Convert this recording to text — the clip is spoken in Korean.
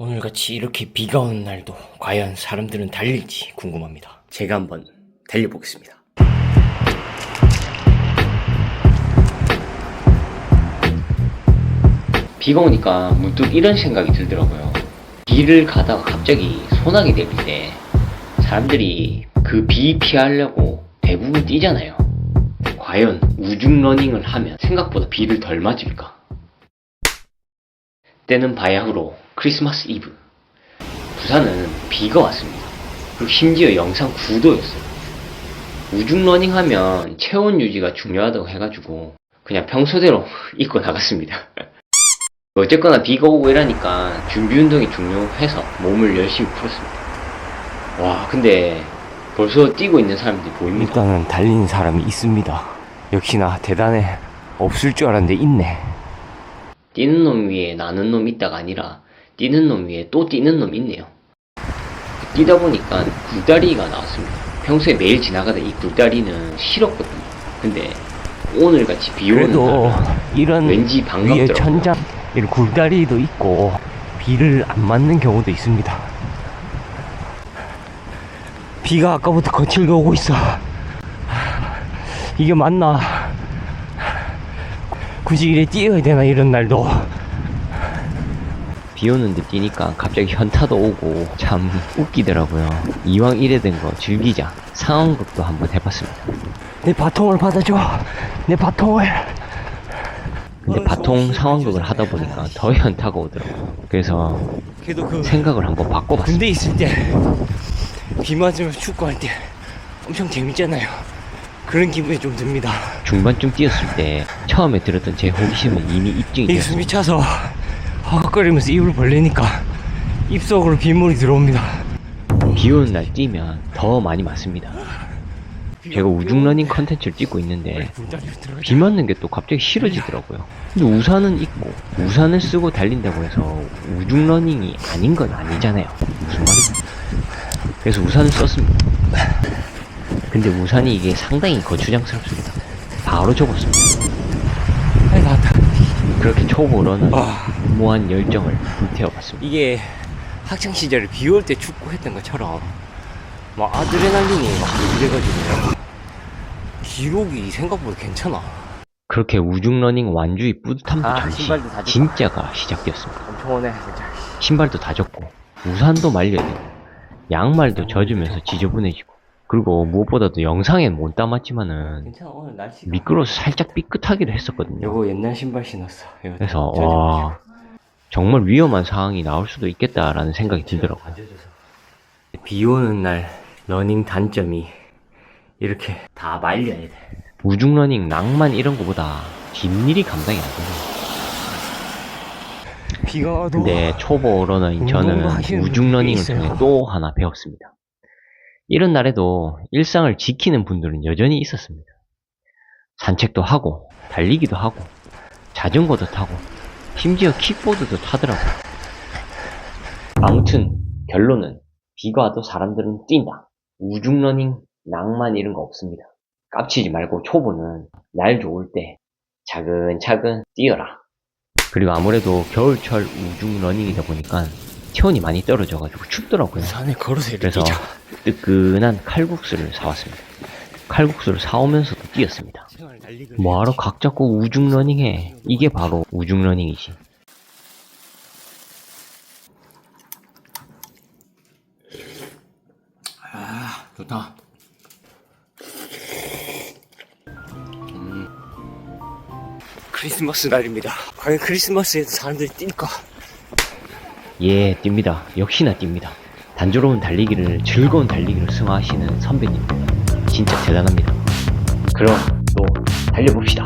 오늘같이 이렇게 비가 오는 날도 과연 사람들은 달릴지 궁금합니다. 제가 한번 달려보겠습니다. 비가 오니까 문득 이런 생각이 들더라고요. 비를 가다가 갑자기 소나기 내릴 때 사람들이 그 비 피하려고 대부분 뛰잖아요. 과연 우중 러닝을 하면 생각보다 비를 덜 맞을까? 때는 바야흐로 크리스마스 이브. 부산은 비가 왔습니다. 그리고 심지어 영상 9도였어요. 우중 러닝 하면 체온 유지가 중요하다고 해가지고 그냥 평소대로 입고 나갔습니다. 어쨌거나 비가 오고 이러니까 준비 운동이 중요해서 몸을 열심히 풀었습니다. 와, 근데 벌써 뛰고 있는 사람들이 보입니다. 일단은 달리는 사람이 있습니다. 역시나 대단해. 없을 줄 알았는데 있네. 뛰는 놈 위에 나는 놈 있다가 아니라 뛰는 놈 위에 또 뛰는 놈 있네요. 뛰다 보니까 굴다리가 나왔습니다. 평소에 매일 지나가다 이 굴다리는 싫었거든요. 근데 오늘 같이 비 오는 그래도 날 이런 왠지 위에 반갑더라고요. 천장 이런 굴다리도 있고 비를 안 맞는 경우도 있습니다. 비가 아까부터 거칠게 오고 있어. 이게 맞나? 굳이 이래 뛰어야 되나 이런 날도. 비 오는데 뛰니까 갑자기 현타도 오고 참 웃기더라고요. 이왕 이래 된 거 즐기자. 상황극도 한번 해봤습니다. 내 바통을 받아줘. 내 바통을. 근데 바통 상황극을 하다 보니까 더 현타가 오더라고요. 그래서 그래도 그 생각을 한번 바꿔봤습니다. 군대 있을 때 비 맞으면서 축구할 때 엄청 재밌잖아요. 그런 기분이 좀 듭니다. 중반쯤 뛰었을 때 처음에 들었던 제 호기심은 이미 입증이 이 되었습니다. 숨이 차서 허걱거리면서 입을 벌리니까 입속으로 빗물이 들어옵니다. 비 오는 날 뛰면 더 많이 맞습니다. 제가 우중러닝 컨텐츠를 찍고 있는데 비 맞는 게 또 갑자기 싫어지더라고요. 근데 우산은 있고 우산을 쓰고 달린다고 해서 우중러닝이 아닌 건 아니잖아요. 무슨 말이죠? 그래서 우산을 썼습니다. 근데 우산이 이게 상당히 거추장스럽습니다. 바로 접었습니다. 그렇게 초보로는 아. 무한 열정을 불태워봤습니다. 이게 학창 시절에 비 올 때 축구했던 것처럼 막 아드레날린이 막 이래가지고 기록이 생각보다 괜찮아. 그렇게 우중러닝 완주의 뿌듯함도 아, 잠시 신발도 다 젖어. 진짜가 시작되었습니다. 엄청 오네 진짜. 신발도 다 젖고 우산도 말려야 되고 양말도 젖으면서 지저분해지고 그리고 무엇보다도 영상엔 못 담았지만은 괜찮아 오늘 날씨가. 미끄러워서 살짝 삐끗하기도 했었거든요. 요거 옛날 신발 신었어. 그래서 젖어가지고. 와 정말 위험한 상황이 나올 수도 있겠다라는 생각이 들더라고요. 비 오는 날 러닝 단점이 이렇게 다 말려야 돼. 우중 러닝 낭만 이런 거보다 뒷일이 감당이 안 돼요. 비가 와도 근데 초보 러너인 저는 우중 러닝을 분들이 있어요. 통해 또 하나 배웠습니다. 이런 날에도 일상을 지키는 분들은 여전히 있었습니다. 산책도 하고, 달리기도 하고, 자전거도 타고, 심지어 킥보드도 타더라고요. 아무튼 결론은 비가 와도 사람들은 뛴다. 우중러닝, 낭만 이런 거 없습니다. 깝치지 말고 초보는 날 좋을 때 차근차근 뛰어라. 그리고 아무래도 겨울철 우중 러닝이다 보니까 체온이 많이 떨어져가지고 춥더라고요. 산에 걸어서 이렇게 그래서. 뜨끈한 칼국수를 사왔습니다. 칼국수를 사오면서도 뛰었습니다. 뭐하러. 각 잡고 우중 러닝해? 이게 바로 우중 러닝이지. 아 좋다. 음. 크리스마스 날입니다. 과연 크리스마스에도 사람들이 뛸까? 예, 뜁니다. 역시나 뜁니다. 단조로운 달리기를 즐거운 달리기를 승화하시는 선배님 진짜 대단합니다. 그럼 또 달려봅시다.